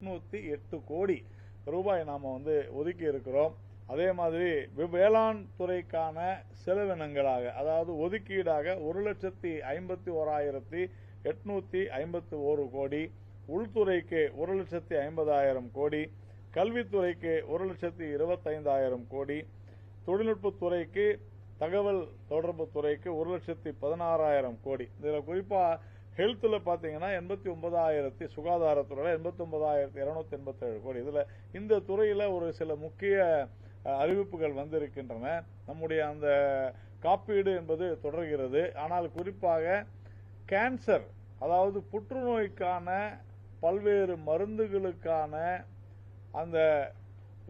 எட்நூத்தி எட்டு கோடி ரூபாய் நாம வந்து ஒதுக்கி இருக்கிறோம் அதே மாதிரி வேளாண் துறைக்கான செலவினங்களாக அதாவது ஒதுக்கீடாக ஒரு லட்சத்தி ஐம்பத்தி ஓராயிரத்தி எட்நூத்தி ஐம்பத்தி ஒரு கோடி உள்துறைக்கு ஒரு லட்சத்தி ஐம்பதாயிரம் கோடி கல்வித்துறைக்கு ஒரு லட்சத்தி இருபத்தைந்தாயிரம் கோடி தொழில்நுட்பத்துறைக்கு தகவல் தொடர்பு துறைக்கு ஒரு லட்சத்தி பதினாறாயிரம் கோடி. இதில் குறிப்பாக ஹெல்த்தில் பார்த்தீங்கன்னா எண்பத்தி ஒன்பதாயிரத்தி சுகாதாரத்துறையில் எண்பத்தி ஒன்பதாயிரத்தி இரநூத்தி எண்பத்தேழு கோடி. இதில் இந்த துறையில் ஒரு சில முக்கிய அறிவிப்புகள் வந்திருக்கின்றன. நம்முடைய அந்த காப்பீடு என்பது தொடர்கிறது. ஆனால் குறிப்பாக கேன்சர் அதாவது புற்றுநோய்க்கான பல்வேறு மருந்துகளுக்கான அந்த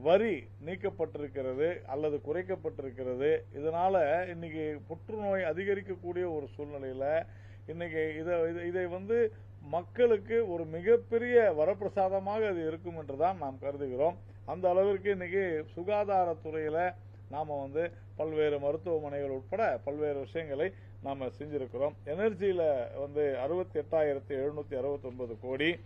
வரி நீக்கப்பட்டிருக்கிறது அல்லது குறைக்கப்பட்டிருக்கிறது. இதனால இன்னைக்கு புற்றுநோய் அதிகரிக்கக்கூடிய ஒரு சூழ்நிலையில இன்னைக்கு இதை இதை- இதை வந்து மக்களுக்கு ஒரு மிகப்பெரிய வரப்பிரசாதமாக அது இருக்கும் என்றுதான் நாம் கருதுகிறோம். அந்த அளவிற்கு இன்னைக்கு சுகாதாரத்துறையில நாம வந்து பல்வேறு மருத்துவமனைகள் உட்பட பல்வேறு விஷயங்களை நாம செஞ்சிருக்கிறோம். எனர்ஜியில வந்து அறுபத்தி எட்டாயிரத்தி எழுநூத்தி அறுபத்தி ஒன்பது கோடி.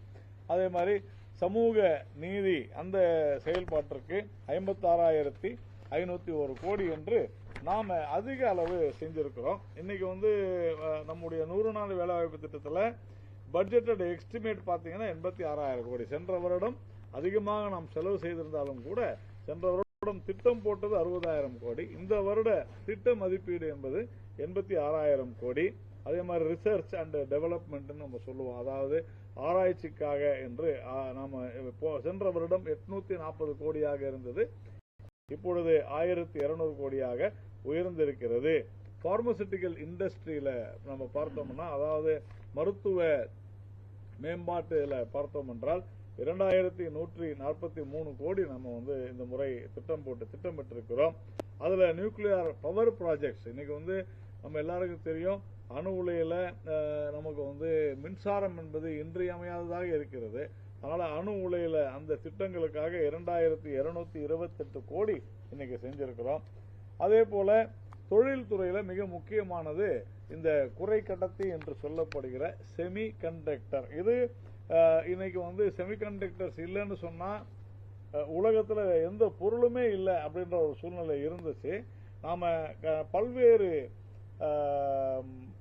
அதே மாதிரி சமூக நீதி அந்த செயல்பாட்டிற்கு ஐம்பத்தாறாயிரத்தி ஐநூத்தி ஒரு கோடி என்று நாம அதிக அளவு செஞ்சிருக்கிறோம். இன்னைக்கு வந்து நம்முடைய நூறு நாள் வேலைவாய்ப்பு திட்டத்தில் பட்ஜெட்டட் எஸ்டிமேட் பார்த்தீங்கன்னா எண்பத்தி ஆறாயிரம் கோடி. சென்ற வருடம் அதிகமாக நாம் செலவு செய்திருந்தாலும் கூட சென்ற வருடம் திட்டம் போட்டது அறுபதாயிரம் கோடி. இந்த வருட திட்ட மதிப்பீடு என்பது எண்பத்தி ஆறாயிரம் கோடி. அதே மாதிரி ரிசர்ச் அண்ட் டெவலப்மெண்ட் நம்ம சொல்லுவோம். அதாவது ஆராய்ச்சிக்காக என்று நாம் நாம இப்போ சென்ற வருடம் எட்நூத்தி நாற்பது கோடியாக இருந்தது. இப்பொழுது ஆயிரத்தி இருநூறு கோடியாக உயர்ந்திருக்கிறது. பார்மசூட்டிக்கல் இண்டஸ்ட்ரியில நம்ம பார்த்தோம்னா அதாவது மருத்துவ மேம்பாட்டுல பார்த்தோம் என்றால் இரண்டாயிரத்தி நூற்றி நாற்பத்தி மூணு கோடி நம்ம வந்து இந்த முறை திட்டம் போட்டு திட்டமிட்டிருக்கிறோம். அதுல நியூக்ளியர் பவர் ப்ராஜெக்ட்ஸ் இன்னைக்கு வந்து நம்ம எல்லாருக்கும் தெரியும் அணு உலையில நமக்கு வந்து மின்சாரம் என்பது இன்றியமையாததாக இருக்கிறது. அதனால அணு உலையில அந்த திட்டங்களுக்காக இரண்டாயிரத்தி இருநூத்தி இருபத்தெட்டு கோடி இன்னைக்கு செஞ்சிருக்கிறோம். அதே போல தொழில்துறையில மிக முக்கியமானது இந்த குறை கடத்தி என்று சொல்லப்படுகிற செமி கண்டக்டர் இது இன்னைக்கு வந்து செமிகண்டக்டர்ஸ் இல்லைன்னு சொன்னா உலகத்தில் எந்த பொருளுமே இல்லை அப்படின்ற ஒரு சூழ்நிலை இருந்துச்சு. நாம பல்வேறு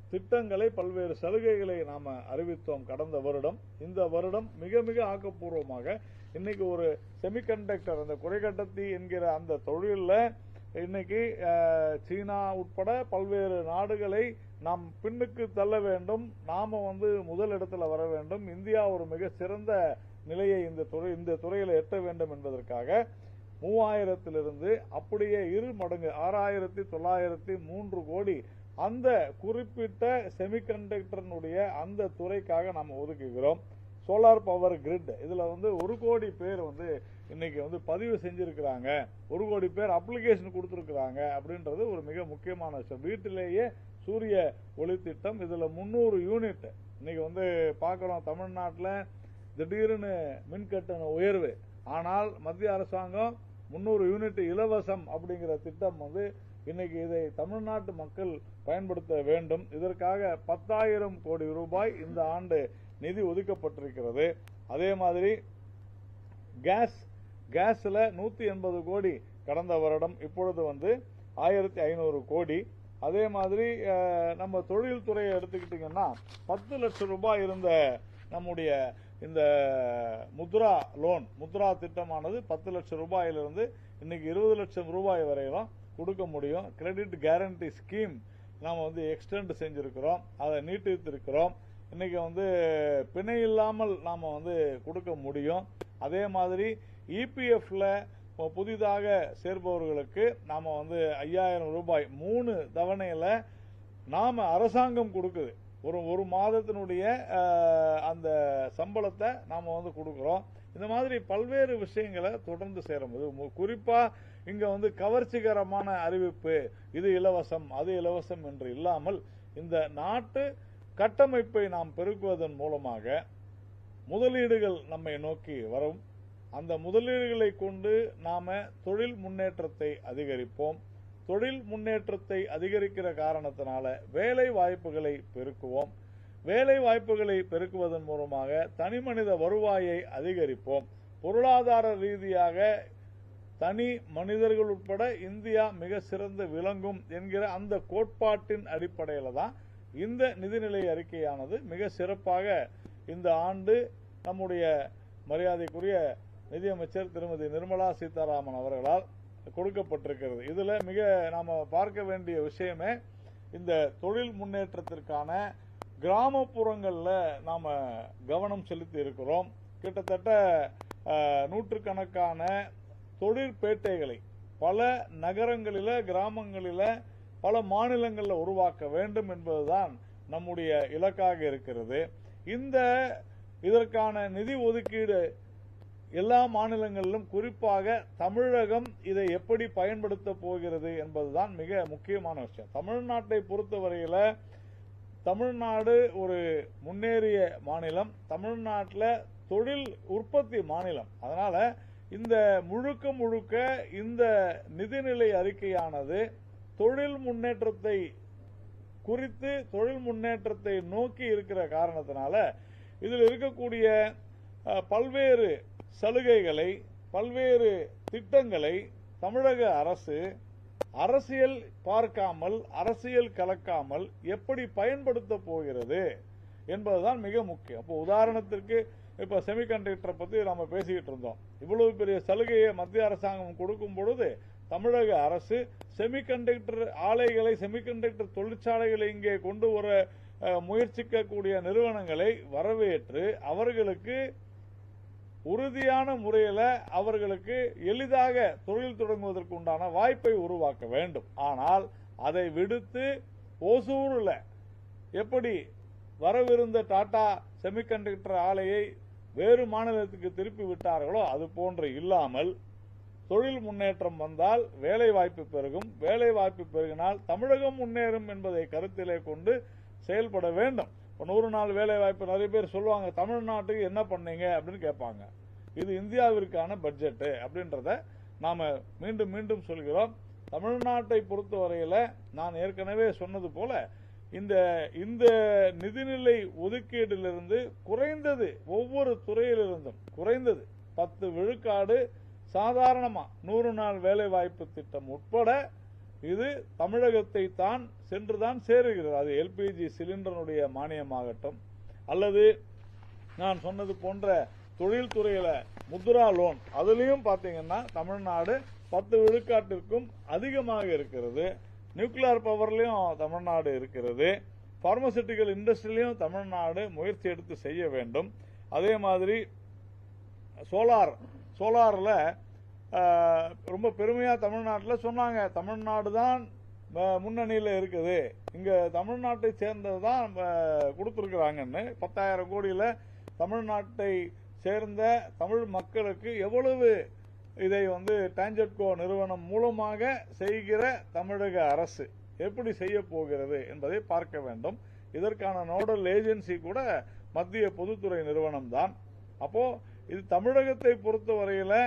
திட்டங்களை பல்வேறு சலுகைகளை நாம அறிவித்தோம் கடந்த வருடம். இந்த வருடம் மிக மிக ஆக்கப்பூர்வமாக இன்னைக்கு ஒரு செமிகண்டக்டர் அந்த குறைகட்டத்தி என்கிற அந்த தொழிலில் இன்னைக்கு சீனா உட்பட பல்வேறு நாடுகளை நாம் பின்னுக்கு தள்ள வேண்டும். நாம வந்து முதல் வர வேண்டும். இந்தியா ஒரு மிக சிறந்த நிலையை இந்த துறை இந்த துறையில எட்ட வேண்டும் என்பதற்காக மூவாயிரத்திலிருந்து அப்படியே இரு மடங்கு ஆறாயிரத்தி தொள்ளாயிரத்தி மூன்று கோடி அந்த குறிப்பிட்ட செமிகண்டக்டர்னுடைய அந்த துறைக்காக நாம் ஒதுக்குகிறோம். சோலார் பவர் கிரிட் இதுல வந்து ஒரு கோடி பேர் வந்து இன்னைக்கு வந்து பதிவு செஞ்சிருக்கிறாங்க. ஒரு கோடி பேர் அப்ளிகேஷன் கொடுத்துருக்குறாங்க அப்படின்றது ஒரு மிக முக்கியமான விஷயம். வீட்டிலேயே சூரிய ஒளி திட்டம் இதில் முந்நூறு யூனிட் இன்னைக்கு வந்து பார்க்குறோம் தமிழ்நாட்டில் திடீர்னு மின்கட்டண உயர்வு. ஆனால் மத்திய அரசாங்கம் முந்நூறு யூனிட் இலவசம் அப்படிங்கிற திட்டம் வந்து இன்னைக்கு இதை தமிழ்நாட்டு மக்கள் பயன்படுத்த வேண்டும். இதற்காக பத்தாயிரம் கோடி ரூபாய் இந்த ஆண்டு நிதி ஒதுக்கப்பட்டிருக்கிறது. அதே மாதிரி கேஸ் கேஸில் நூற்றி எண்பது கோடி கடந்த வருடம் இப்பொழுது வந்து ஆயிரத்தி ஐநூறு கோடி. அதே மாதிரி நம்ம தொழில்துறையை எடுத்துக்கிட்டிங்கன்னா பத்து லட்சம் ரூபாய் இருந்த நம்முடைய இந்த முத்ரா லோன் முத்ரா திட்டமானது பத்து லட்சம் ரூபாயிலிருந்து இன்னைக்கு இருபது லட்சம் ரூபாய் வரையிலும் கொடுக்க முடியும். கிரெடிட் கேரண்டி ஸ்கீம் நாம் வந்து எக்ஸ்டெண்ட் செஞ்சுருக்கிறோம். அதை நீட்டித்திருக்கிறோம். இன்னைக்கு வந்து பிணை இல்லாமல் நாம் வந்து கொடுக்க முடியும். அதே மாதிரி இபிஎஃப்ல புதிதாக சேர்பவர்களுக்கு நாம வந்து ஐயாயிரம் ரூபாய் மூணு தவணையில நாம அரசாங்கம் கொடுக்குது. ஒரு ஒரு மாதத்தினுடைய அந்த சம்பளத்தை நாம வந்து கொடுக்குறோம். இந்த மாதிரி பல்வேறு விஷயங்களை தொடர்ந்து சேரும்போது குறிப்பாக குறிப்பா இங்க வந்து கவர்ச்சிகரமான அறிவிப்பு இது இலவசம் அது இலவசம் என்று இல்லாமல் இந்த நாட்டு கட்டமைப்பை நாம் பெருக்குவதன் மூலமாக முதலீடுகள் நம்மை நோக்கி வரும். அந்த முதலீடுகளை கொண்டு நாம தொழில் முன்னேற்றத்தை அதிகரிப்போம். தொழில் முன்னேற்றத்தை அதிகரிக்கிற காரணத்தினால வேலை வாய்ப்புகளை பெருக்குவோம். வேலை வாய்ப்புகளை பெருக்குவதன் மூலமாக தனிமனித வருவாயை அதிகரிப்போம். பொருளாதார ரீதியாக தனி மனிதர்கள் உட்பட இந்தியா மிக சிறந்து விளங்கும் என்கிற அந்த கோட்பாட்டின் அடிப்படையில் தான் இந்த நிதிநிலை அறிக்கையானது மிக சிறப்பாக இந்த ஆண்டு நம்முடைய மரியாதைக்குரிய நிதியமைச்சர் திருமதி நிர்மலா சீதாராமன் அவர்களால் கொடுக்கப்பட்டிருக்கிறது. இதுல மிக நாம பார்க்க வேண்டிய விஷயமே இந்த தொழில் முன்னேற்றத்திற்கான கிராமப்புறங்களில் நாம கவனம் செலுத்தி இருக்கிறோம். கிட்டத்தட்ட நூற்றுக்கணக்கான தொழிற்பேட்டைகளை பல நகரங்களில கிராமங்களில பல மாநிலங்களில் உருவாக்க வேண்டும் என்பதுதான் நம்முடைய இலக்காக இருக்கிறது. இந்த இதற்கான நிதி ஒதுக்கீடு எல்லா மாநிலங்களிலும் குறிப்பாக தமிழகம் இதை எப்படி பயன்படுத்த போகிறது என்பதுதான் மிக முக்கியமான விஷயம். தமிழ்நாட்டை பொறுத்தவரையில தமிழ்நாடு ஒரு முன்னேறிய மாநிலம் தமிழ்நாட்டில் தொழில் உற்பத்தி மாநிலம். அதனால இந்த முழுக்க முழுக்க இந்த நிதிநிலை அறிக்கையானது தொழில் முன்னேற்றத்தை குறித்து தொழில் முன்னேற்றத்தை நோக்கி இருக்கிற காரணத்தினால இதில் இருக்கக்கூடிய பல்வேறு சலுகைகளை பல்வேறு திட்டங்களை தமிழக அரசு அரசியல் பார்க்காமல் அரசியல் கலக்காமல் எப்படி பயன்படுத்த போகிறது என்பதுதான் மிக முக்கியம். அப்போ உதாரணத்திற்கு இப்ப செமிகண்டக்டரை பத்தி நம்ம பேசிக்கிட்டு இருந்தோம். இவ்வளவு பெரிய சலுகையை மத்திய அரசாங்கம் கொடுக்கும் பொழுது தமிழக அரசு செமிகண்டக்டர் ஆலைகளை செமிகண்டக்டர் தொழிற்சாலைகளை இங்கே கொண்டு வர முயற்சிக்கக்கூடிய நிறுவனங்களை வரவேற்று அவர்களுக்கு உறுதியான முறையில் அவர்களுக்கு எளிதாக தொழில் தொடங்குவதற்கு உண்டான வாய்ப்பை உருவாக்க வேண்டும். ஆனால் அதை விடுத்து ஓசூரில் எப்படி வரவிருந்த டாடா செமிகண்டக்டர் ஆலையை வேறு மாநிலத்துக்கு திருப்பி விட்டார்களோ அது போன்று இல்லாமல் தொழில் முன்னேற்றம் வந்தால் வேலை வாய்ப்பு பெருகும். வேலை வாய்ப்பு பெருகினால் தமிழகம் முன்னேறும் என்பதை கருத்திலே கொண்டு செயல்பட வேண்டும். இப்போ நூறு நாள் வேலை வாய்ப்பு நிறைய பேர் சொல்லுவாங்க தமிழ்நாட்டுக்கு என்ன பண்ணீங்க? அப்படின்னு கேட்பாங்க. இது இந்தியாவிற்கான பட்ஜெட்டு அப்படின்றத நாம மீண்டும் மீண்டும் சொல்கிறோம். தமிழ்நாட்டை பொறுத்தவரையில் நான் ஏற்கனவே சொன்னது போல இந்த இந்த நிதிநிலை ஒதுக்கீட்டிலிருந்து குறைந்தது ஒவ்வொரு துறையிலிருந்தும் குறைந்தது பத்து விழுக்காடு சாதாரணமாக நூறு நாள் வேலை வாய்ப்பு திட்டம் உட்பட இது தமிழகத்தை தான் சென்றுதான் சேருகிறது. அது எல்பிஜி சிலிண்டருடைய மானியமாகட்டும். அல்லது நான் சொன்னது போன்ற தொழில்துறையில முத்ரா லோன் அதுலேயும் பார்த்தீங்கன்னா தமிழ்நாடு பத்து விழுக்காட்டிற்கும் அதிகமாக இருக்கிறது. நியூக்ளியர் பவர்லையும் தமிழ்நாடு இருக்கிறது. பார்மசூட்டிக்கல் இண்டஸ்ட்ரியிலையும் தமிழ்நாடு முயற்சி எடுத்து செய்ய வேண்டும். அதே மாதிரி சோலார் சோலாரில் ரொம்ப பெருமையாக தமிழ்நாட்டில் சொன்னாங்க. தமிழ்நாடு தான் முன்னணியில் இருக்குது. இங்கே தமிழ்நாட்டை சேர்ந்தது தான் கொடுத்துருக்குறாங்கன்னு பத்தாயிரம் கோடியில் தமிழ்நாட்டை சேர்ந்த தமிழ் மக்களுக்கு எவ்வளவு இதை வந்து டான்ஜெட்கோ நிறுவனம் மூலமாக செய்கிற தமிழக அரசு எப்படி செய்ய போகிறது என்பதை பார்க்க வேண்டும். இதற்கான நோடல் ஏஜென்சி கூட மத்திய பொதுத்துறை நிறுவனம் தான் அப்போ இது தமிழகத்தை பொறுத்தவரையில்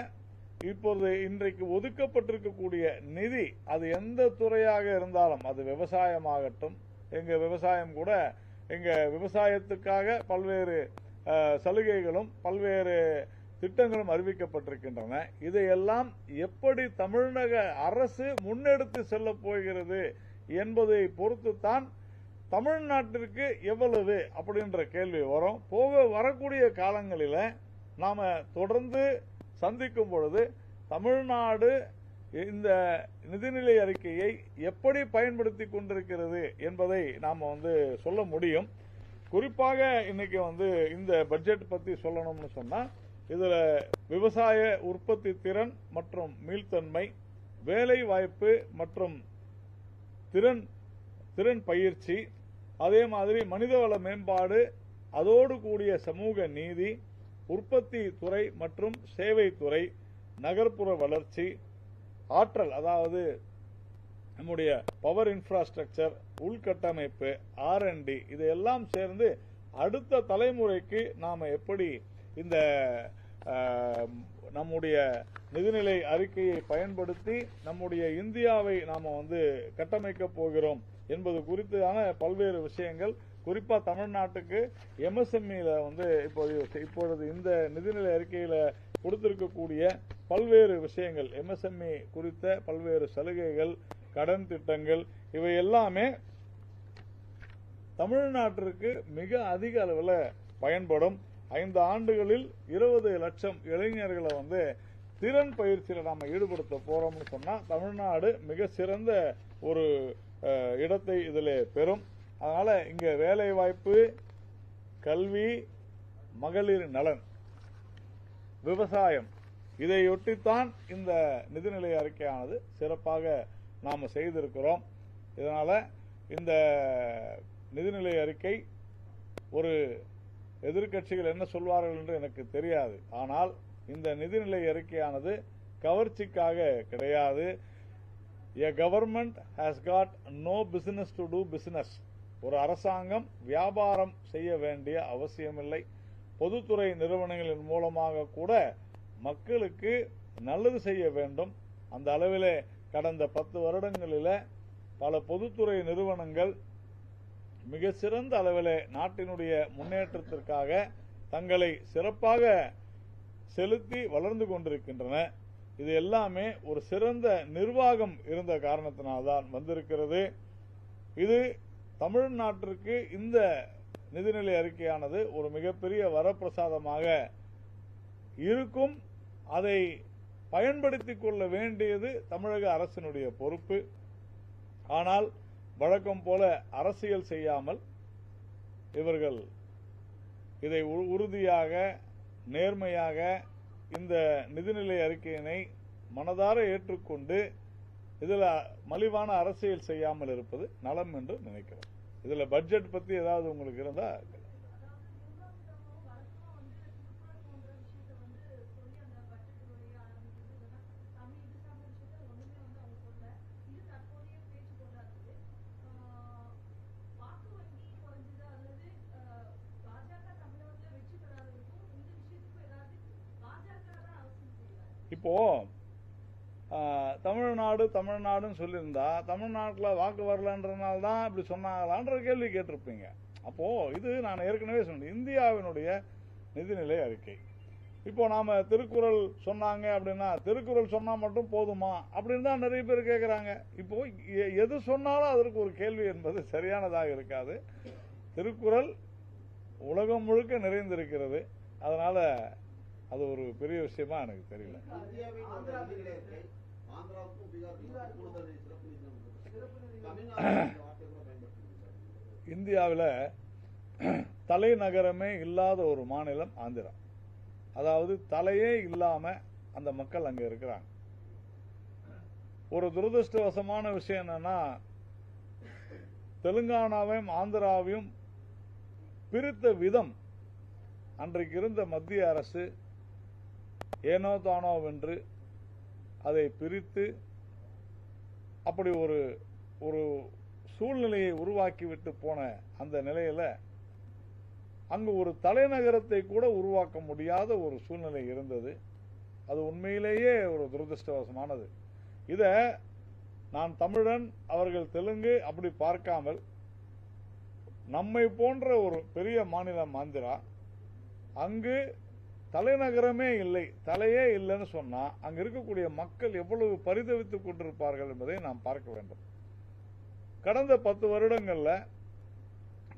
இப்போது இன்றைக்கு ஒதுக்கப்பட்டிருக்கக்கூடிய நிதி அது எந்த துறையாக இருந்தாலும் அது விவசாயமாகட்டும் எங்க விவசாயம் கூட எங்க விவசாயத்துக்காக பல்வேறு சலுகைகளும் பல்வேறு திட்டங்களும் அறிவிக்கப்பட்டிருக்கின்றன. இதையெல்லாம் எப்படி தமிழக அரசு முன்னெடுத்து செல்ல போகிறது என்பதை பொறுத்துத்தான் தமிழ்நாட்டிற்கு எவ்வளவு அப்படின்ற கேள்வி வரும். போக வரக்கூடிய காலங்களில நாம தொடர்ந்து சந்திக்கும் பொழுது தமிழ்நாடு இந்த நிதிநிலை அறிக்கையை எப்படி பயன்படுத்தி கொண்டிருக்கிறது என்பதை நாம் வந்து சொல்ல முடியும். குறிப்பாக இன்னைக்கு வந்து இந்த பட்ஜெட் பத்தி சொல்லணும்னு சொன்னா இதுல விவசாய உற்பத்தி திறன் மற்றும் மீள்தன்மை வேலை வாய்ப்பு மற்றும் திறன் திறன் பயிற்சி அதே மாதிரி மனிதவள மேம்பாடு அதோடு கூடிய சமூக நீதி உற்பத்தி துறை மற்றும் சேவை துறை நகர்ப்புற வளர்ச்சி ஆற்றல் அதாவது நம்முடைய பவர் இன்ஃப்ராஸ்ட்ரக்சர் உள்கட்டமைப்பு ஆர்என்டி இதையெல்லாம் சேர்ந்து அடுத்த தலைமுறைக்கு நாம் எப்படி இந்த நம்முடைய நிதிநிலை அறிக்கையை பயன்படுத்தி நம்முடைய இந்தியாவை நாம் வந்து கட்டமைக்க போகிறோம் என்பது குறித்தான பல்வேறு விஷயங்கள் குறிப்பா தமிழ்நாட்டுக்கு எம்எஸ்எம்இல வந்து இப்போது இப்பொழுது இந்த நிதிநிலை அறிக்கையில கொடுத்திருக்கக்கூடிய பல்வேறு விஷயங்கள் எம்எஸ்எம்இ குறித்த பல்வேறு சலுகைகள் கடன் திட்டங்கள் இவை எல்லாமே தமிழ்நாட்டிற்கு மிக அதிக அளவில் பயன்படும். ஐந்து ஆண்டுகளில் இருபது லட்சம் இளைஞர்களை வந்து திறன் பயிற்சியில் நாம் ஈடுபடுத்த போறோம்னு சொன்னால் தமிழ்நாடு மிக சிறந்த ஒரு இடத்தை இதில் பெறும். அதனால இங்க வேலை வாய்ப்பு கல்வி மகளிர் நலன் விவசாயம். இதையொட்டித்தான் இந்த நிதிநிலை அறிக்கையானது சிறப்பாக நாம் செய்திருக்கிறோம். இதனால் இந்த நிதிநிலை அறிக்கை ஒரு எதிர்க்கட்சிகள் என்ன சொல்வார்கள் என்று எனக்கு தெரியாது. ஆனால் இந்த நிதிநிலை அறிக்கையானது கவர்ச்சிக்காக கிடையாது. A government has got no business to do business ஒரு அரசாங்கம் வியாபாரம் செய்ய வேண்டிய அவசியமில்லை. பொதுத்துறை நிறுவனங்களின் மூலமாக கூட மக்களுக்கு நல்லது செய்ய வேண்டும். அந்த அளவிலே கடந்த பத்து வருடங்களில் பல பொதுத்துறை நிறுவனங்கள் மிக சிறந்த அளவிலே நாட்டினுடைய முன்னேற்றத்திற்காக தங்களை சிறப்பாக செலுத்தி வளர்ந்து கொண்டிருக்கின்றன. இது எல்லாமே ஒரு சிறந்த நிர்வாகம் இருந்த காரணத்தினால்தான் வந்திருக்கிறது. இது தமிழ்நாட்டிற்கு இந்த நிதிநிலை அறிக்கையானது ஒரு மிகப்பெரிய வரப்பிரசாதமாக இருக்கும். அதை பயன்படுத்திக் கொள்ள வேண்டியது தமிழக அரசினுடைய பொறுப்பு. ஆனால் வழக்கம் போல அரசியல் செய்யாமல் இவர்கள் இதை உ- உறுதியாக நேர்மையாக இந்த நிதிநிலை அறிக்கையினை மனதார ஏற்றுக்கொண்டு இதில் மலிவான அரசியல் செய்யாமல் இருப்பது நலம் என்று நினைக்கிறோம். இதில் பட்ஜெட் பற்றி ஏதாவது உங்களுக்கு இருந்தா இப்போ தமிழ்நாடு தமிழ்நாடுன்னு சொல்லியிருந்தா தமிழ்நாட்டில் வாக்கு வரலன்றதுனால தான் இப்படி சொன்னாங்களான்ற கேள்வி கேட்டிருப்பீங்க. அப்போ இது நான் ஏற்கனவே சொன்னேன். இந்தியாவினுடைய நிதிநிலை அறிக்கை. இப்போ நாம திருக்குறள் சொன்னாங்க அப்படின்னா திருக்குறள் சொன்னா மட்டும் போதுமா? அப்படின்னு தான் நிறைய பேர் கேட்குறாங்க இப்போ எ- எது சொன்னாலும் அதற்கு ஒரு கேள்வி என்பது சரியானதாக இருக்காது. திருக்குறள் உலகம் முழுக்க நிறைந்திருக்கிறது. அதனால அது ஒரு பெரிய விஷயமா எனக்கு தெரியல. இந்தியாவில் தலைநகரமே இல்லாத ஒரு மாநிலம் ஆந்திரா. அதாவது தலையே இல்லாம அந்த மக்கள் அங்க இருக்கிறாங்க. ஒரு துரதிருஷ்டவசமான விஷயம் என்னன்னா தெலுங்கானாவையும் ஆந்திராவையும் பிரித்த விதம் அன்றைக்கு இருந்த மத்திய அரசு ஏனோ தானோ வென்று அதை பிரித்து அப்படி ஒரு ஒரு சூழ்நிலையை உருவாக்கிவிட்டு போன அந்த நிலையில அங்கு ஒரு தலைநகரத்தை கூட உருவாக்க முடியாத ஒரு சூழ்நிலை இருந்தது. அது உண்மையிலேயே ஒரு துரதிருஷ்டவசமானது. இதை நான் தமிழன் அவர்கள் தெலுங்கு அப்படி பார்க்காமல் நம்மை போன்ற ஒரு பெரிய மாநிலம் ஆந்திரா அங்கு தலைநகரமே இல்லை தலையே இல்லைன்னு சொன்னால் அங்கே இருக்கக்கூடிய மக்கள் எவ்வளவு பரிதவித்துக் கொண்டிருப்பார்கள் என்பதை நாம் பார்க்க வேண்டும். கடந்த பத்து வருடங்களில்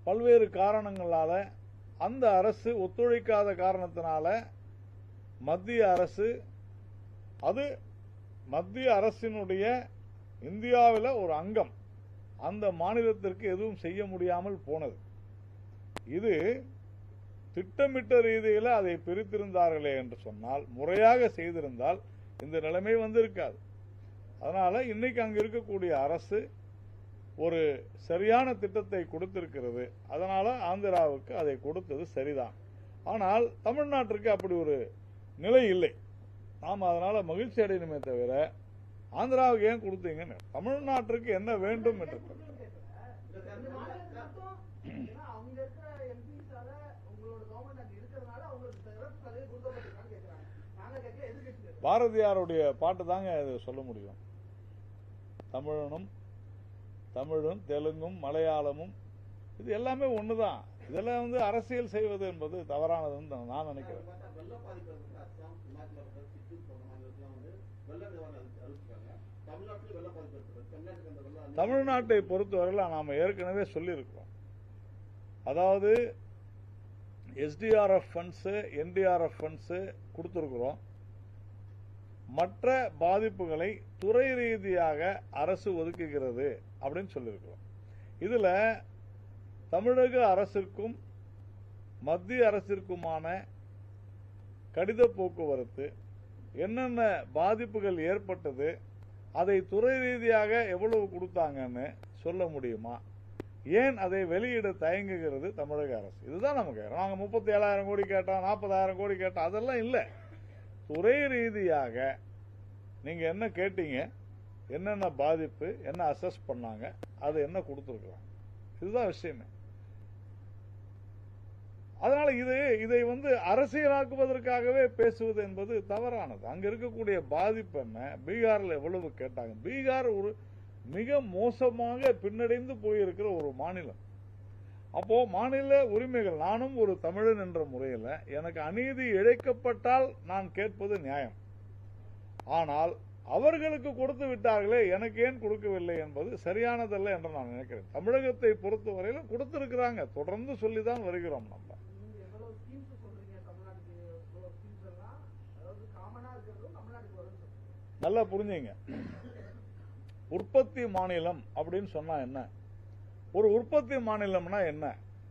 பல்வேறு காரணங்களால் அந்த அரசு ஒத்துழைக்காத காரணத்தினால மத்திய அரசு அது மத்திய அரசினுடைய இந்தியாவில் ஒரு அங்கம். அந்த மாநிலத்திற்கு எதுவும் செய்ய முடியாமல் போனது. இது திட்டமிட்ட ரீதியில் அதை பிரித்திருந்தார்களே என்று சொன்னால் முறையாக செய்திருந்தால் இந்த நிலைமை வந்திருக்காது. அதனால இன்னைக்கு அங்கே இருக்கக்கூடிய அரசு ஒரு சரியான திட்டத்தை கொடுத்திருக்கிறது. அதனால ஆந்திராவுக்கு அதை கொடுத்தது சரிதான். ஆனால் தமிழ்நாட்டிற்கு அப்படி ஒரு நிலை இல்லை. நாம் அதனால மகிழ்ச்சி அடையணுமே தவிர ஆந்திராவுக்கு ஏன் கொடுத்தீங்கன்னு தமிழ்நாட்டிற்கு என்ன வேண்டும் என்று கேட்கிறேன். இந்த இந்த தேர்தல் மாநிலத்துக்கு மட்டும், ஏன்னா அவங்க இருக்கிற MPs-ஆல உங்களோட government அங்க இருக்கிறதுனால அவங்களுக்கு சிறப்பு சலுகை கொடுக்கப்பட்டிருக்கான்னு கேக்குறாங்க. நாங்க கேட்கல, எதிர்க்கட்சி கேக்குது. பாரதியாருடைய பாட்டு தாங்க சொல்ல முடியும். தமிழனும் தமிழும் தெலுங்கும் மலையாளமும் இது எல்லாமே ஒண்ணுதான். இதெல்லாம் வந்து அரசியல் செய்வது என்பது தவறானதுன்னு நான் நினைக்கிறேன். தமிழ்நாட்டை பொறுத்தவரையில் நாம் ஏற்கனவே சொல்லியிருக்கிறோம். அதாவது எஸ்டிஆர்எஃப் ஃபண்ட்ஸு என்டிஆர்எஃப் ஃபண்ட்ஸு கொடுத்துருக்குறோம். மற்ற பாதிப்புகளை துறை ரீதியாக அரசு ஒதுக்குகிறது அப்படின்னு சொல்லியிருக்கிறோம். இதில் தமிழக அரசிற்கும் மத்திய அரசிற்குமான கடித போக்குவரத்து என்னென்ன பாதிப்புகள் ஏற்பட்டது அதை துறை ரீதியாக எவ்வளவு கொடுத்தாங்கன்னு சொல்ல முடியுமா? ஏன் அதை வெளியிட தயங்குகிறது தமிழக அரசு? இதுதான் நமக்கு நாங்கள் முப்பத்தி ஏழாயிரம் கோடி கேட்டோம் நாற்பதாயிரம் கோடி கேட்டோம் அதெல்லாம் இல்லை. துறை ரீதியாக நீங்கள் என்ன கேட்டீங்க என்னென்ன பாதிப்பு என்ன அசஸ் பண்ணாங்க அது என்ன கொடுத்துருக்குறாங்க இதுதான் விஷயமே. அதனால இது இதை வந்து அரசியலாக்குவதற்காகவே பேசுவது என்பது தவறானது. அங்க இருக்கக்கூடிய பாதிப்பு என்ன? பீகார்ல எவ்வளவு கேட்டாங்க. பீகார் ஒரு மிக மோசமாக பின்னடைந்து போயிருக்கிற ஒரு மாநிலம். அப்போ மாநில உரிமைகள் நானும் ஒரு தமிழன் என்ற முறையில் எனக்கு அநீதி இழைக்கப்பட்டால் நான் கேட்பது நியாயம். ஆனால் அவர்களுக்கு கொடுத்து விட்டார்களே எனக்கு ஏன் கொடுக்கவில்லை என்பது சரியானதல்ல என்று நான் நினைக்கிறேன். தமிழகத்தை பொறுத்தவரையில் கொடுத்திருக்கிறாங்க. தொடர்ந்து சொல்லிதான் வருகிறோம் நம்ம. நல்லா புரிஞ்சுங்க. உற்பத்தி மாநிலம் அப்படின்னு சொன்னா என்ன? ஒரு உற்பத்தி மாநிலம்னா என்ன?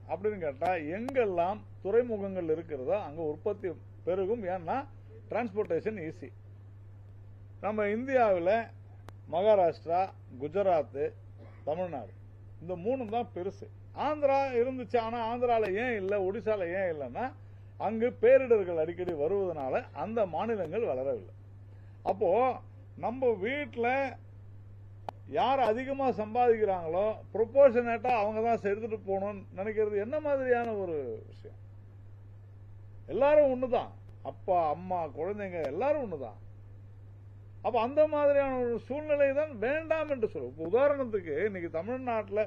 அப்படின்னு கேட்டா எங்கெல்லாம் துறைமுகங்கள் இருக்கிறதோ அங்க உற்பத்தி பெருகும். ஏன்னா டிரான்ஸ்போர்ட்டேஷன் ஈஸி நம்ம இந்தியாவில் மகாராஷ்டிரா குஜராத்து தமிழ்நாடு இந்த மூணு தான் பெருசு. ஆந்திரா இருந்துச்சு ஆனால் ஆந்திராவில் ஏன் இல்லை ஒடிசால ஏன் இல்லைன்னா அங்கு பேரிடர்கள் அடிக்கடி வருவதனால அந்த மாநிலங்கள் வளரவில்லை. அப்போ நம்ம வீட்டில் யார் அதிகமாக சம்பாதிக்கிறாங்களோ ப்ரொபோர்ஷனேட்டா அவங்க தான் எடுத்துட்டு போகணும்னு நினைக்கிறது என்ன மாதிரியான ஒரு விஷயம்? எல்லாரும் தான் அப்பா அம்மா குழந்தைங்க எல்லாரும் தான் அப்போ அந்த மாதிரியான ஒரு சூழ்நிலை தான் வேண்டாம் என்று சொல்லுவோம். இப்போ உதாரணத்துக்கு இன்னைக்கு தமிழ்நாட்டில்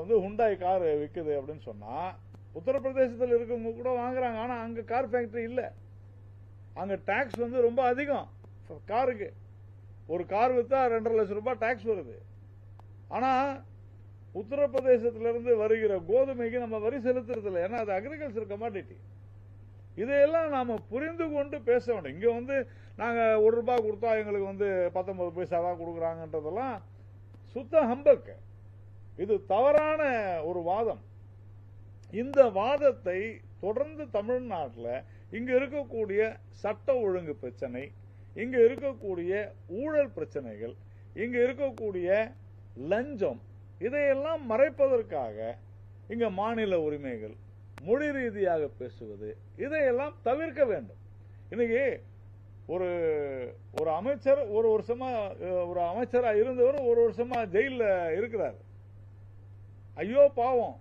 வந்து ஹுண்டாய் கார் விற்குது அப்படின்னு சொன்னால் உத்தரப்பிரதேசத்தில் இருக்கவங்க கூட வாங்குறாங்க. ஆனால் அங்கே கார் ஃபேக்ட்ரி இல்லை. அங்கே டேக்ஸ் வந்து ரொம்ப அதிகம். காருக்கு ஒரு கார் வித்தா ரெண்டரை லட்சம் ரூபாய் டாக்ஸ் வருது. ஆனா உத்தரப்பிரதேசத்திலிருந்து வருகிற கோதுமைக்கு நம்ம வரி செலுத்துறது இல்லை. ஏன்னா அது அக்ரிகல்ச்சர் கமாடிட்டி இதையெல்லாம் நாம புரிந்து கொண்டு பேச வேண்டும். இங்க வந்து நாங்க ஒரு ரூபாய் கொடுத்தா எங்களுக்கு வந்து பத்தொன்பது பைசா தான் கொடுக்குறாங்கன்றதெல்லாம் சுத்த ஹம்பக் இது தவறான ஒரு வாதம். இந்த வாதத்தை தொடர்ந்து தமிழ்நாட்டில் இங்க இருக்கக்கூடிய சட்ட ஒழுங்கு பிரச்சனை இங்க இருக்கக்கூடிய ஊழல் பிரச்சனைகள் இங்க இருக்கக்கூடிய லஞ்சம் இதையெல்லாம் மறைப்பதற்காக இங்க மாநில உரிமைகள் மொழி ரீதியாக பேசுவது இதையெல்லாம் தவிர்க்க வேண்டும். இன்னைக்கு ஒரு ஒரு அமைச்சர் ஒரு வருஷமா ஒரு அமைச்சரா இருந்தவர் ஒரு வருஷமா ஜெயிலில் இருக்கிறார். ஐயோ பாவம்.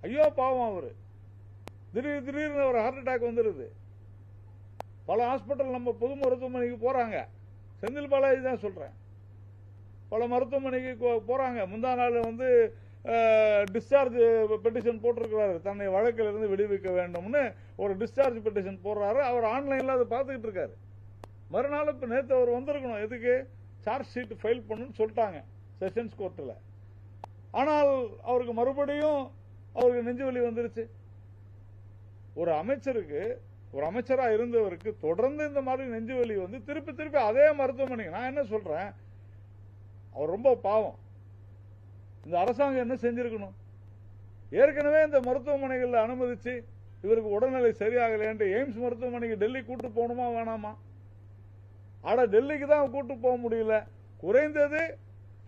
ஐயோ பாவம் அவரு. திடீர் திடீர்னு ஒரு ஹார்ட் அட்டாக் வந்துருது. பல ஹாஸ்பிட்டல் நம்ம பொது மருத்துவமனைக்கு போகிறாங்க செந்தில் பாலாஜி தான் சொல்கிறேன் பல மருத்துவமனைக்கு கோ- முந்தா நாள் வந்து டிஸ்சார்ஜ் பெட்டிஷன் போட்டிருக்கிறாரு. தன்னை வழக்கில் இருந்து விடுவிக்க வேண்டும்னு ஒரு டிஸ்சார்ஜ் பெட்டிஷன் போடுறாரு. அவர் ஆன்லைனில் அதை பார்த்துக்கிட்டு இருக்காரு. மறுநாள் இப்போ நேற்று அவர் வந்திருக்கணும். எதுக்கு? சார்ஜ் ஷீட் ஃபைல் பண்ணுன்னு சொல்லிட்டாங்க செஷன்ஸ் கோர்ட்டில் ஆனால் அவருக்கு மறுபடியும் அவருக்கு நெஞ்சு வலி வந்துருச்சு. ஒரு அமைச்சருக்கு ஒரு அமைச்சரா இருந்தவருக்கு தொடர்ந்து இந்த மாதிரி நெஞ்சு வலி வந்து திருப்பி திருப்பி அதே மருத்துவமனைக்கு நான் என்ன சொல்றேன்? அவர் ரொம்ப பாவம். இந்த அரசாங்கம் என்ன செஞ்சிருக்கணும்? ஏற்கனவே இந்த மருத்துவமனைகளில் அனுமதிச்சு இவருக்கு உடல்நிலை சரியாகலைன்ட்டு எய்ம்ஸ் மருத்துவமனைக்கு டெல்லி கூட்டு போகணுமா வேணாமா? ஆட டெல்லிக்கு தான் கூட்டு போக முடியல. குறைந்தது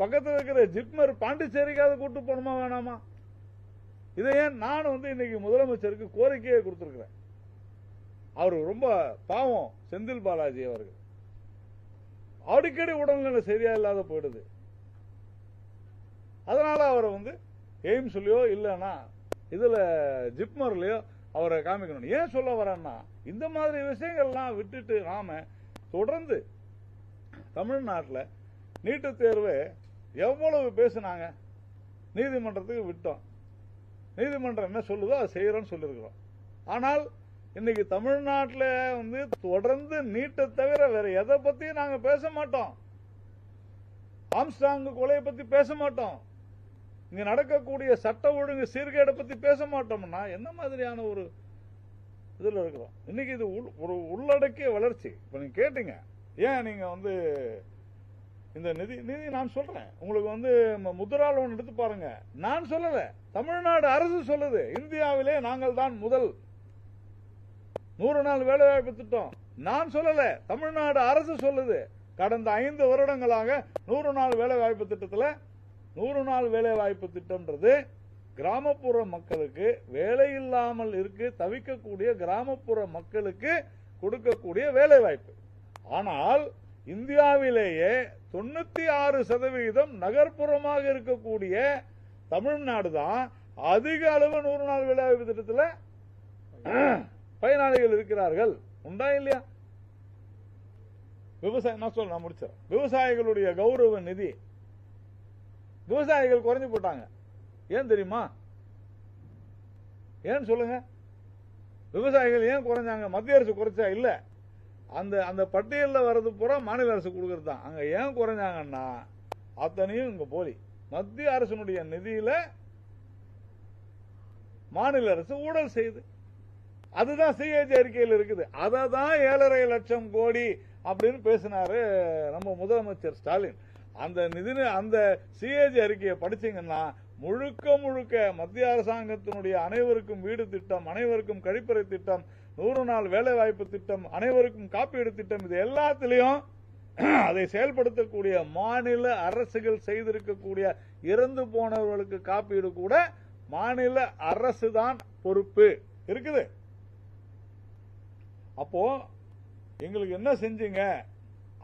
பக்கத்தில் இருக்கிற ஜிப்மர் பாண்டிச்சேரிக்காவது கூட்டு போகணுமா வேணாமா? இதை ஏன் நான் வந்து இன்னைக்கு முதலமைச்சருக்கு கோரிக்கையை கொடுத்துருக்கிறேன். அவர் ரொம்ப பாவம் செந்தில் பாலாஜி அவர்கள். அடிக்கடி உடல்நிலை சரியா இல்லாத போயிடுது. அதனால அவரை வந்து எய்ம்ஸ்லயோ இல்லைன்னா இதுல ஜிப்மர்லயோ அவரை காமிக்கணும். ஏன் சொல்ல வரேன்னா இந்த மாதிரி விஷயங்கள்லாம் விட்டுட்டு நாம தொடர்ந்து தமிழ்நாட்டில் நீட்டு தேர்வு எவ்வளவு பேசுனாங்க? நீதிமன்றத்துக்கு விட்டோம். நீதிமன்றம் என்ன சொல்லுதோ அதை செய்யறோம்னு சொல்லியிருக்கிறோம். ஆனால் இன்னைக்கு தமிழ்நாட்டில் வந்து தொடர்ந்து நீட்டை தவிர வேற எதை பத்தியும் நாங்க பேச மாட்டோம். ஆம்ஸ்டாங் கொலையை பத்தி பேச மாட்டோம். இங்க நடக்கக்கூடிய சட்ட ஒழுங்கு சீர்கேடை பத்தி பேச மாட்டோம்னா என்ன மாதிரியான ஒரு இதில் இருக்கிறோம்? இன்னைக்கு இது உள்- ஒரு உள்ளடக்கிய வளர்ச்சி. இப்போ நீங்க கேட்டீங்க. ஏன் நீங்க வந்து இந்த நிதி நிதி நான் சொல்றேன். உங்களுக்கு வந்து ம- முத்ரா லோன் எடுத்து பாருங்க. நான் சொல்லலை. தமிழ்நாடு அரசு சொல்லுது. இந்தியாவிலே நாங்கள் தான் முதல். நூறு நாள் வேலைவாய்ப்பு திட்டம். நான் சொல்லல தமிழ்நாடு அரசு சொல்லுது. கடந்த ஐந்து வருடங்களாக நூறு நாள் வேலைவாய்ப்பு திட்டத்தில் நூறு நாள் வேலைவாய்ப்பு திட்டம்ன்றது கிராமப்புற மக்களுக்கு வேலை இல்லாமல் இருக்கு தவிக்கக்கூடிய கிராமப்புற மக்களுக்கு கொடுக்கக்கூடிய வேலைவாய்ப்பு. ஆனால் இந்தியாவிலேயே தொண்ணூத்தி ஆறு சதவிகிதம் நகர்ப்புறமாக இருக்கக்கூடிய தமிழ்நாடு தான் அதிக அளவு நூறு நாள் வேலைவாய்ப்பு திட்டத்தில் பயனாளிகள் இருக்கிறார்கள். உண்டா இல்லையா? விவசாயம் நான் சொல்ல நான் முடிச்சேன் விவசாயிகளுடைய கௌரவ நிதி. விவசாயிகள் குறைஞ்சு போட்டாங்க. ஏன் தெரியுமா? ஏன் சொல்லுங்க? விவசாயிகள் ஏன் குறைஞ்சாங்க? மத்திய அரசு குறைச்சா இல்ல. அந்த அந்த பட்டியலில் வர்றது பூரா மாநில அரசு கொடுக்கறது தான். அங்க ஏன் குறைஞ்சாங்கன்னா அத்தனையும் இங்க போலி. மத்திய அரசினுடைய நிதியில மாநில அரசு ஊழல் செய்யுது அதுதான் சிஏஜி அறிக்கையில் இருக்குது. அதை தான் ஏழரை லட்சம் கோடி அப்படின்னு பேசினாரு நம்ம முதலமைச்சர் ஸ்டாலின். அந்த நிதி அந்த சிஏஜி அறிக்கையை படிச்சீங்கன்னா முழுக்க முழுக்க மத்திய அரசாங்கத்தினுடைய அனைவருக்கும் வீடு திட்டம் அனைவருக்கும் கழிப்பறை திட்டம் நூறு நாள் வேலை வாய்ப்பு திட்டம் அனைவருக்கும் காப்பீடு திட்டம் இது எல்லாத்திலையும் அதை செயல்படுத்தக்கூடிய மாநில அரசுகள் செய்திருக்கக்கூடிய இறந்து போனவர்களுக்கு காப்பீடு கூட மாநில அரசு தான் பொறுப்பு. இருக்குது? அப்போ எங்களுக்கு என்ன செஞ்சீங்க?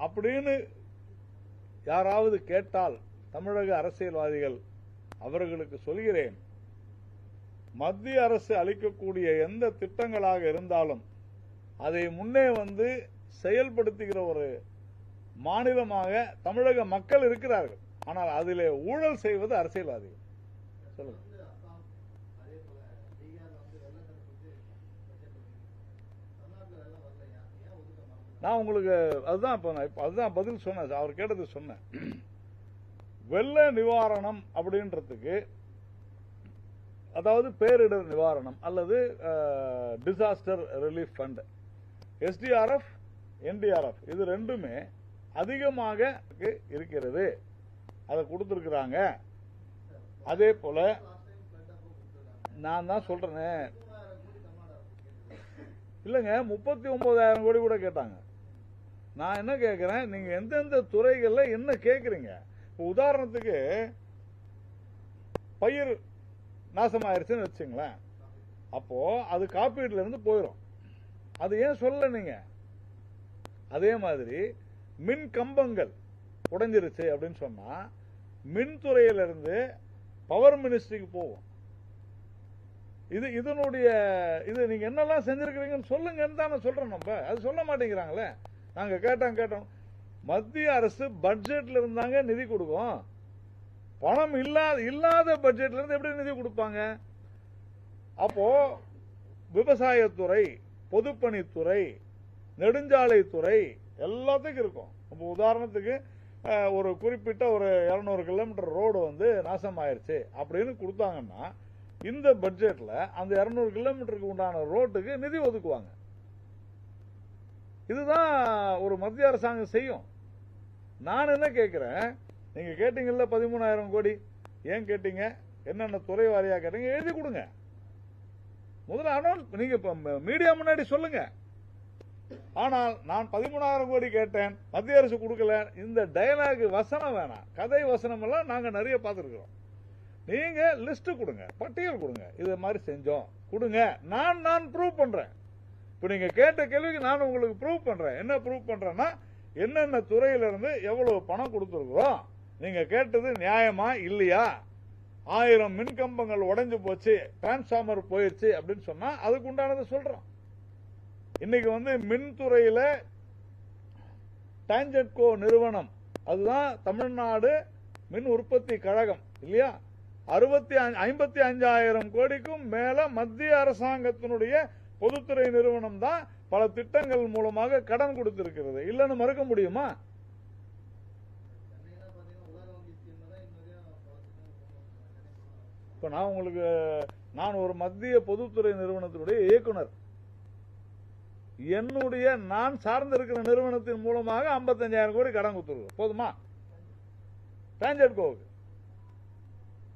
அப்படின்னு யாராவது கேட்டால் தமிழக அரசியல்வாதிகள் அவர்களுக்கு சொல்கிறேன். மத்திய அரசு அளிக்கக்கூடிய எந்த திட்டங்களாக இருந்தாலும் அதை முன்னே வந்து செயல்படுத்துகிற ஒரு மாநிலமாக தமிழக மக்கள் இருக்கிறார்கள். ஆனால் அதிலே ஊழல் செய்வது அரசியல்வாதிகள். சொல்லுங்கள் வந்து அஸ்ஸாம் அதே போல பீகார்ல வந்து வெள்ளத்தை குறித்து பட்ஜெட் தமிழ்நாட்டுல வெள்ளம் வரலையா ஏன் ஒதுக்க மறந்து நான் உங்களுக்கு அதுதான் இப்போ நான் இப்போ அதுதான் பதில் சொன்னேன் அவர் கேட்டது சொன்னேன். வெள்ள நிவாரணம் அப்படின்றதுக்கு அதாவது பேரிடர் நிவாரணம் அல்லது disaster relief fund SDRF NDRF இது ரெண்டுமே அதிகமாக இருக்கிறது. அதை கொடுத்துருக்குறாங்க. அதே போல நான் தான் சொல்றேனே. இல்லைங்க முப்பத்தி ஒன்பதாயிரம் கோடி கூட கேட்டாங்க. நான் என்ன கேட்குறேன் நீங்க எந்தெந்த துறைகளில் என்ன கேட்குறீங்க இப்போ உதாரணத்துக்கு பயிர் நாசமாயிருச்சுன்னு வச்சுங்களேன் அப்போ அது காப்பீட்டுல இருந்து போயிடும் அது ஏன் சொல்ல நீங்க? அதே மாதிரி மின் கம்பங்கள் உடைஞ்சிருச்சு அப்படின்னு சொன்னா மின்துறையிலிருந்து பவர் மினிஸ்ட்ரிக்கு போகும் இது இதனுடைய இது நீங்க என்னெல்லாம் செஞ்சிருக்கிறீங்கன்னு சொல்லுங்கன்னு தான் நான் சொல்கிறேன் நம்ம. அது சொல்ல மாட்டேங்கிறாங்களே. நாங்க கேட்டோம் கேட்டோம். மத்திய அரசு பட்ஜெட்ல இருந்தாங்க நிதி கொடுக்கும். பணம் இல்லாத இல்லாத பட்ஜெட்ல இருந்து எப்படி நிதி கொடுப்பாங்க? அப்போ விவசாயத்துறை பொதுப்பணித்துறை நெடுஞ்சாலைத்துறை எல்லாத்துக்கும் இருக்கும். இப்போ உதாரணத்துக்கு ஒரு குறிப்பிட்ட ஒரு இரநூறு கிலோமீட்டர் ரோடு வந்து நாசமாயிருச்சு அப்படின்னு கொடுத்தாங்கன்னா இந்த பட்ஜெட்டில் அந்த இரநூறு கிலோமீட்டருக்கு உண்டான ரோட்டுக்கு நிதி ஒதுக்குவாங்க. இதுதான் ஒரு மத்திய அரசாங்கம் செய்யும். நான் என்ன கேட்கிறேன்? நீங்க கேட்டீங்கல்ல பதிமூணாயிரம் கோடி. ஏன் கேட்டீங்க? என்னென்ன துறை வாரியா கேட்டீங்க? எழுதி கொடுங்க. முதல்ல அனௌன்ஸ் நீங்க இப்ப மீடியா முன்னாடி சொல்லுங்க. ஆனால் நான் பதிமூணாயிரம் கோடி கேட்டேன். மத்திய அரசு கொடுக்கல. இந்த டயலாக் வசனம் வேணாம். கதை வசனம் எல்லாம் நாங்கள் நிறைய பார்த்துருக்கிறோம். நீங்க லிஸ்ட் கொடுங்க. பட்டியல் கொடுங்க. இது மாதிரி செஞ்சோம். கொடுங்க. நான் நான் ப்ரூவ் பண்றேன். இப்போ நீங்க கேட்ட கேள்விக்கு நான் உங்களுக்கு ப்ரூவ் பண்றேன். என்ன ப்ரூவ் பண்றேன்னா என்னென்ன துறையில இருந்து எவ்வளவு பணம் கொடுத்துருக்குறோம் நீங்கள் கேட்டது நியாயமா இல்லையா? ஆயிரம் மின்கம்பங்கள் உடைஞ்சு போச்சு டிரான்ஸ்ஃபார்மர் போயிடுச்சு அப்படின்னு சொன்னால் அதுக்கு உண்டானதை சொல்றோம். இன்னைக்கு வந்து மின்துறையில் டான்ஜெட்கோ நிறுவனம் அதுதான் தமிழ்நாடு மின் உற்பத்தி கழகம் இல்லையா? அறுபத்தி ஐம்பத்தி அஞ்சாயிரம் கோடிக்கும் மேல மத்திய அரசாங்கத்தினுடைய பொதுத்துறை நிறுவனம் தான் பல திட்டங்கள் மூலமாக கடன் கொடுத்திருக்கிறது. இல்லைன்னு மறுக்க முடியுமா? இப்ப நான் உங்களுக்கு நான் ஒரு மத்திய பொதுத்துறை நிறுவனத்தினுடைய இயக்குனர். என்னுடைய நான் சார்ந்து இருக்கிற நிறுவனத்தின் மூலமாக 55000 கோடி கடன் கொடுத்துருக்கோம். போதுமா? டான்ஜெட்கோவுக்கு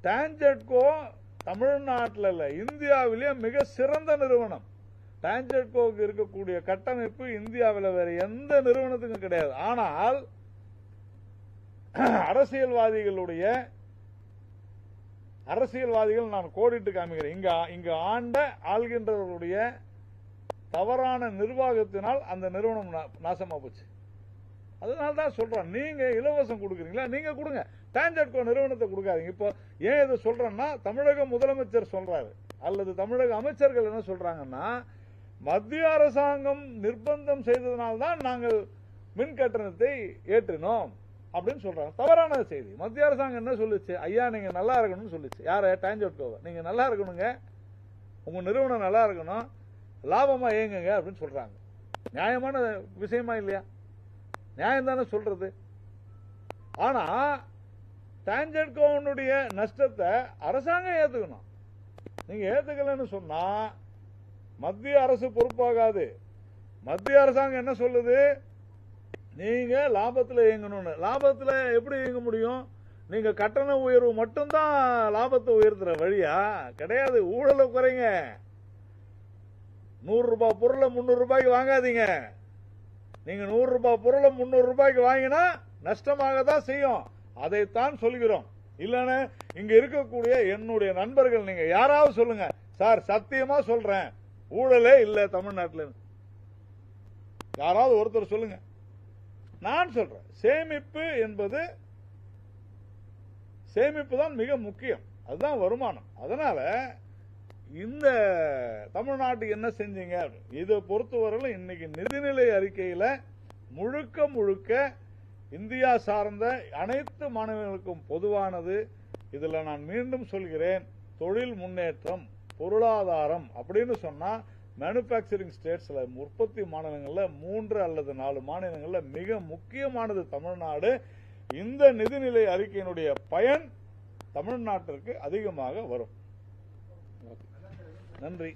டான்ஜெட்கோ தமிழ்நாட்டில் இல்ல இந்தியாவிலேயே மிக சிறந்த நிறுவனம். டான்ஜெட்கோவுக்கு இருக்கக்கூடிய கட்டமைப்பு இந்தியாவில் வேற எந்த நிறுவனத்துக்கும் கிடையாது. ஆனால் அரசியல்வாதிகளுடைய அரசியல்வாதிகள் நான் கோடிட்டு காமிக்கிறேன். இங்க இங்க ஆண்ட ஆள்கின்றவர்களுடைய தவறான நிர்வாகத்தினால் அந்த நிறுவனம் நா- நாசமா போச்சு. அதனால தான் சொல்றேன். நீங்க இலவசம் கொடுக்குறீங்களா? நீங்க கொடுங்க. டான்ஜெட்கோ நிறுவனத்தை கொடுக்காதீங்க. இப்போ ஏன் இதை சொல்றேன்னா தமிழக முதலமைச்சர் சொல்றாரு. அல்லது தமிழக அமைச்சர்கள் என்ன சொல்றாங்கன்னா மத்திய அரசாங்கம் நிர்பந்தம் செய்ததனால்தான் நாங்கள் மின் கட்டணத்தை ஏற்றினோம் அப்படின்னு சொல்றாங்க. தவறான செய்தி. மத்திய அரசாங்கம் என்ன சொல்லுச்சு? ஐயா நீங்க நல்லா இருக்கணும்னு சொல்லுச்சு. யார? டான்ஜெட்கோவை நீங்க நல்லா இருக்கணுங்க. உங்க நிறுவனம் நல்லா இருக்கணும். லாபமா இயங்குங்க அப்படின்னு சொல்றாங்க. நியாயமான விஷயமா இல்லையா? நியாயம் தானே சொல்றது. ஆனா டான்ஜெட்கோனுடைய நஷ்டத்தை அரசாங்கம் ஏத்துக்கணும். நீங்க ஏத்துக்கலன்னு சொன்னா மத்திய அரசு பொறுப்பாகாது. மத்திய அரசாங்கம் என்ன சொல்லுது? நீங்க லாபத்தில் இயங்கணும்னு. லாபத்தில் எப்படி இயங்க முடியும்? நீங்க கட்டண உயர்வு மட்டும்தான் லாபத்தை உயர்த்துற வழியா? கிடையாது. ஊழலை குறைங்க. நூறு ரூபாய் பொருளை முந்நூறு ரூபாய்க்கு வாங்காதீங்க. நீங்க நூறு ரூபாய் பொருளை முந்நூறு ரூபாய்க்கு வாங்கினா நஷ்டமாக தான் செய்யும். அதைத்தான் சொல்கிறோம். இல்லைன்னு இங்க இருக்கக்கூடிய என்னுடைய நண்பர்கள் நீங்க யாராவது சொல்லுங்க. சார் சத்தியமா சொல்றேன். ஊழலே இல்ல தமிழ்நாட்டில். யாராவது ஒருத்தர் சொல்லுங்க. நான் சொல்றேன். சேமிப்பு என்பது சேமிப்பு தான் மிக முக்கியம். அதுதான் வருமானம். அதனால இந்த தமிழ்நாட்டுக்கு என்ன செஞ்சீங்க? இதை பொறுத்தவரையிலும் இன்னைக்கு நிதிநிலை அறிக்கையில முழுக்க முழுக்க இந்தியா சார்ந்த அனைத்து மாநிலங்களுக்கும் பொதுவானது. இதில் நான் மீண்டும் சொல்கிறேன். தொழில் முன்னேற்றம் பொருளாதாரம் அப்படின்னு சொன்னா மேனுபேக்சரிங் ஸ்டேட்ஸ்ல உற்பத்தி மாநிலங்கள்ல மூன்று அல்லது நாலு மாநிலங்கள்ல மிக முக்கியமானது தமிழ்நாடு. இந்த நிதிநிலை அறிக்கையினுடைய பயன் தமிழ்நாட்டிற்கு அதிகமாக வரும். நன்றி.